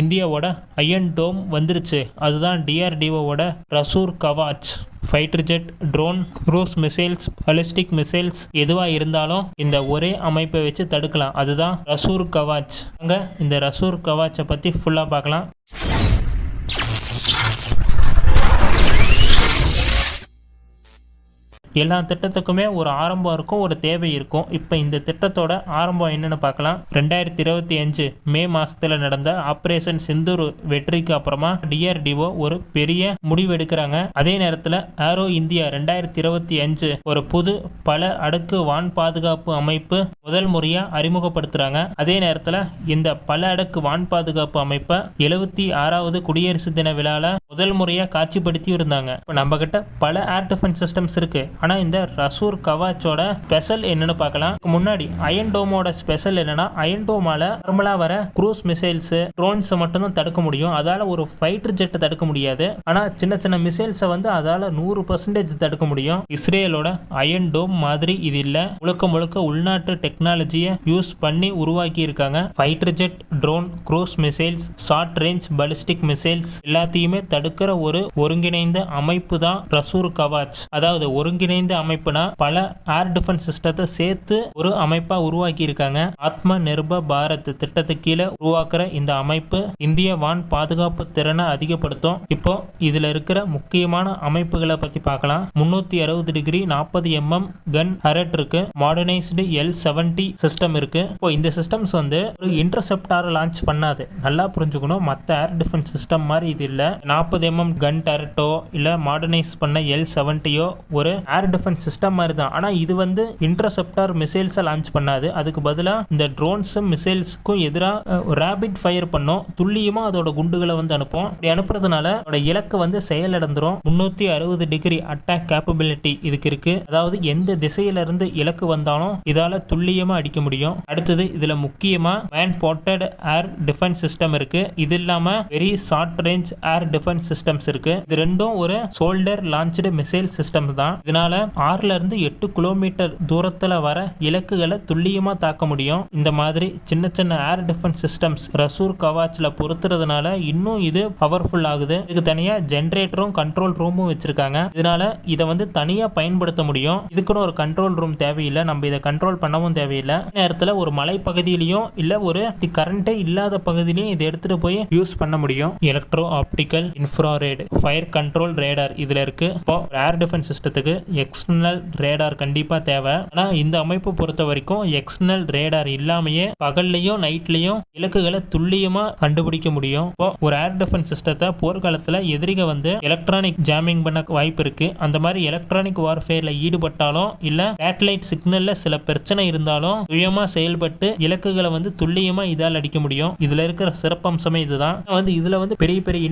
இந்தியாவோட iron dome வந்துருச்சு. அதுதான் டிஆர்டிஓவோட ரசூர் Kavach. Fighter jet drone cruise missiles ballistic missiles எதுவாக இருந்தாலும் இந்த ஒரே அமைப்பை வச்சு தடுக்கலாம். அதுதான் ரசூர் கவாச். அங்கே இந்த ரசூர் கவாச்சை பற்றி ஃபுல்லாக பார்க்கலாம். எல்லா திட்டத்துக்குமே ஒரு ஆரம்பம் இருக்கும் ஒரு தேவை இருக்கும். இப்போ இந்த திட்டத்தோட ஆரம்பம் என்னன்னு பார்க்கலாம். ரெண்டாயிரத்தி இருபத்தி அஞ்சு மே மாசத்துல நடந்த ஆப்ரேஷன் சிந்தூர் வெற்றிக்கு அப்புறமா டிஆர்டிஓ ஒரு பெரிய முடிவு எடுக்கிறாங்க. அதே நேரத்தில் ஏரோ இந்தியா ரெண்டாயிரத்தி இருபத்தி அஞ்சு ஒரு புது பல அடுக்கு வான் பாதுகாப்பு அமைப்பு முதல் முறையாக அறிமுகப்படுத்துறாங்க. அதே நேரத்தில் இந்த பல அடுக்கு வான் பாதுகாப்பு அமைப்பை எழுபத்தி ஆறாவது குடியரசு தின விழாவில் முதல் முறையாக காட்சிப்படுத்தியும் இருந்தாங்க இப்போ நம்ம கிட்ட பல ஏர் டிஃபென்ஸ் சிஸ்டம்ஸ் இருக்கு. ஆனால் இந்த ரசூர் கவாச்சோட ஸ்பெஷல் என்னன்னு பார்க்கலாம். முன்னாடி அயன் டோமோட ஸ்பெஷல் என்னன்னா அயன் டோமால நார்மலாக வர குரூஸ் மிசைல்ஸ் ட்ரோன்ஸ் மட்டும் தான் தடுக்க முடியும். அதால ஒரு ஃபைட்டர் ஜெட்டை தடுக்க முடியாது. ஆனால் சின்ன சின்ன மிசைல்ஸை வந்து அதால நூறு பர்சன்டேஜ் தடுக்க முடியும். இஸ்ரேலோட அயன் டோம் மாதிரி இது இல்லை. முழுக்க முழுக்க உள்நாட்டு டெக்னாலஜியை யூஸ் பண்ணி உருவாக்கி இருக்காங்க. Fighter jet drone cruise missiles short range ballistic missiles எல்லாத்தையுமே தடுக்கிற ஒரு ஒருங்கிணைந்த அமைப்பு தான் ரசூர் கவாச். அதாவது ஒருங்கிணைந்த அமைப்புனா பல ஏர் டிஃபென்ஸ் சிஸ்டத்தை சேர்த்து ஒரு அமைப்பா உருவாக்கி இருக்காங்க ஆத்ம நிர்ப பாரத் திட்டத்து கீழே உருவாக்குற இந்த அமைப்பு இந்திய வான் பாதுகாப்பு திறனை அதிகப்படுத்தும். இப்போ இதுல இருக்கிற முக்கியமான அமைப்புகளை பத்தி பார்க்கலாம். முன்னூத்தி அறுபது டிகிரி நாற்பது எம்எம் கன் ஹரட் இருக்கு. மாடர்னைஸ்டு எல் செவன்டி சிஸ்டம் இருக்கு. இப்போ இந்த சிஸ்டம்ஸ் வந்து ஒரு இன்டர்செப்டார் லான்ச் பண்ணாது. நல்லா புரிஞ்சுக்கணும். மற்ற ஏர் டிஃபென்ஸ் சிஸ்டம் மாதிரி இது இல்லை. நாற்பது எம்எம் கன் டேரட்டோ இல்லை மாடர்னைஸ் பண்ண எல் செவன்ட்டியோ ஒரு ஏர் டிஃபென்ஸ் சிஸ்டம் மாதிரி தான். ஆனால் இது வந்து இன்டர்செப்டார் மிசைல்ஸை லான்ச் பண்ணாது. அதுக்கு பதிலாக இந்த ட்ரோன்ஸும் மிசைல்ஸ்க்கும் எதிராக ரேபிட் ஃபயர் பண்ணும். துல்லியமாக அதோட குண்டுகளை வந்து அனுப்பும் இப்படி அனுப்புறதுனால அதோட இலக்கு வந்து செயலிழந்துரும் முந்நூற்றி அறுபது டிகிரி அட்டாக் கேப்பபிலிட்டி இதுக்கு இருக்கு. அதாவது எந்த திசையிலிருந்து இலக்கு வந்தாலும் இதால் துல்லியமாக அடிக்க முடியும். அடுத்தது இதில் முக்கியமாக man ported air defence system இருக்கு. இது இல்லாமல் very short range air defence systems இருக்கு. இது ரெண்டும் ஒரு சோல்டர் லான்ச்டு மிசைல் சிஸ்டம் தான். இதனால ஆறுல இருந்து எட்டு கிலோமீட்டர் தூரத்துல வர இலக்குகளை துல்லியமா தாக்க முடியும். இந்த மாதிரி சின்ன சின்ன ஏர் டிஃபென்ஸ் சிஸ்டம்ஸ் ரசூர் கவாச்சில் பொருத்துறதுனால இன்னும் இது பவர்ஃபுல் ஆகுது. இதுக்கு தனியா ஜென்ரேட்டரும் கண்ட்ரோல் ரூமும் வச்சிருக்காங்க. இதனால இதை வந்து தனியா பயன்படுத்த முடியும். இதுக்குன்னு ஒரு கண்ட்ரோல் ரூம் தேவையில்லை. நம்ம இதை கண்ட்ரோல் பண்ணவும் தேவையில்லை. நேரத்தில் ஒரு மலை பகுதியிலையும் இல்லை ஒரு கரண்டே இல்லாத பகுதியிலையும் இதை எடுத்துட்டு போய் யூஸ் பண்ண முடியும். Electro optical infrared fire control radar இதில் இருக்கு. இப்போ ஏர் டிஃபென்ஸ் சிஸ்டத்துக்கு எக்ஸ்டர்னல் ரேடார் கண்டிப்பாக தேவை. ஆனால் இந்த அமைப்பு பொறுத்த வரைக்கும் எக்ஸ்டர்னல் ரேடார் இல்லாமையே பகல்லையும் நைட்லையும் இலக்குகளை துல்லியமாக கண்டுபிடிக்க முடியும். இப்போ ஒரு ஏர் டிஃபென்ஸ் சிஸ்டத்தை போர்க்காலத்தில் எதிரிக வந்து எலக்ட்ரானிக் ஜாமிங் பண்ண வாய்ப்பு இருக்கு. அந்த மாதிரி எலக்ட்ரானிக் வார்ஃபேரில் ஈடுபட்டாலும் இல்லை சேட்டலைட் சிக்னலில் சில பிரச்சனை இருந்தாலும் சுயமாக செயல்பட்டு இலக்குகளை வந்து துல்லியமாக இதால் அடிக்க முடியும். இதில் இருக்கிற சிறப்பம்சமே இதுதான். வந்து இதில் வந்து பெரிய பெரிய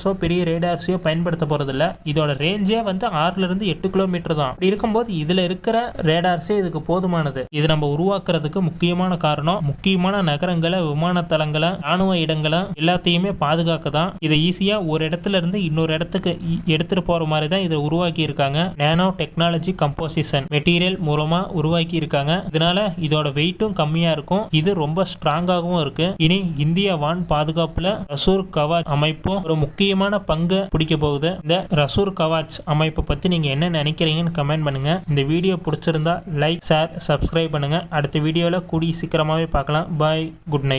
ரேடார்ஸோ பெரிய ரேடார்ஸையோ பயன்படுத்த போறது இதோட ரேஞ்சே வந்து ஆறுல இருந்து எட்டு கிலோமீட்டர் தான். அப்படி இருக்கும்போது இதுல இருக்கிற ரேடார்ஸே இதுக்கு போதுமானது. இது நம்ம உருவாக்குறதுக்கு முக்கியமான காரணம் முக்கியமான நகரங்களை விமான தளங்களை ராணுவ இடங்களை எல்லாத்தையுமே பாதுகாக்க தான் இதை ஈஸியா ஒரு இடத்துல இருந்து இன்னொரு இடத்துக்கு எடுத்துகிட்டு எடுத்துட்டு போற மாதிரி தான் இதை உருவாக்கி இருக்காங்க. நேனோ டெக்னாலஜி கம்போசிஷன் மெட்டீரியல் மூலமா உருவாக்கி இருக்காங்க. இதனால இதோட வெயிட்டும் கம்மியா இருக்கும். இது ரொம்ப ஸ்ட்ராங்காகவும் இருக்கு. இனி இந்திய வான் பாதுகாப்புல அசூர் கவாச் அமைப்பும் ஒரு முக்கிய முக்கியமான பங்கு பிடிக்க போகுது. இந்த ரசூர் கவாச் அமைப்பை பத்தி நீங்க என்ன நினைக்கிறீங்கன்னு கமெண்ட் பண்ணுங்க. இந்த வீடியோ பிடிச்சிருந்தா லைக் ஷேர் சப்ஸ்கிரைப் பண்ணுங்க. அடுத்த வீடியோல கூடிய சீக்கிரமாவே பார்க்கலாம். Bye good night.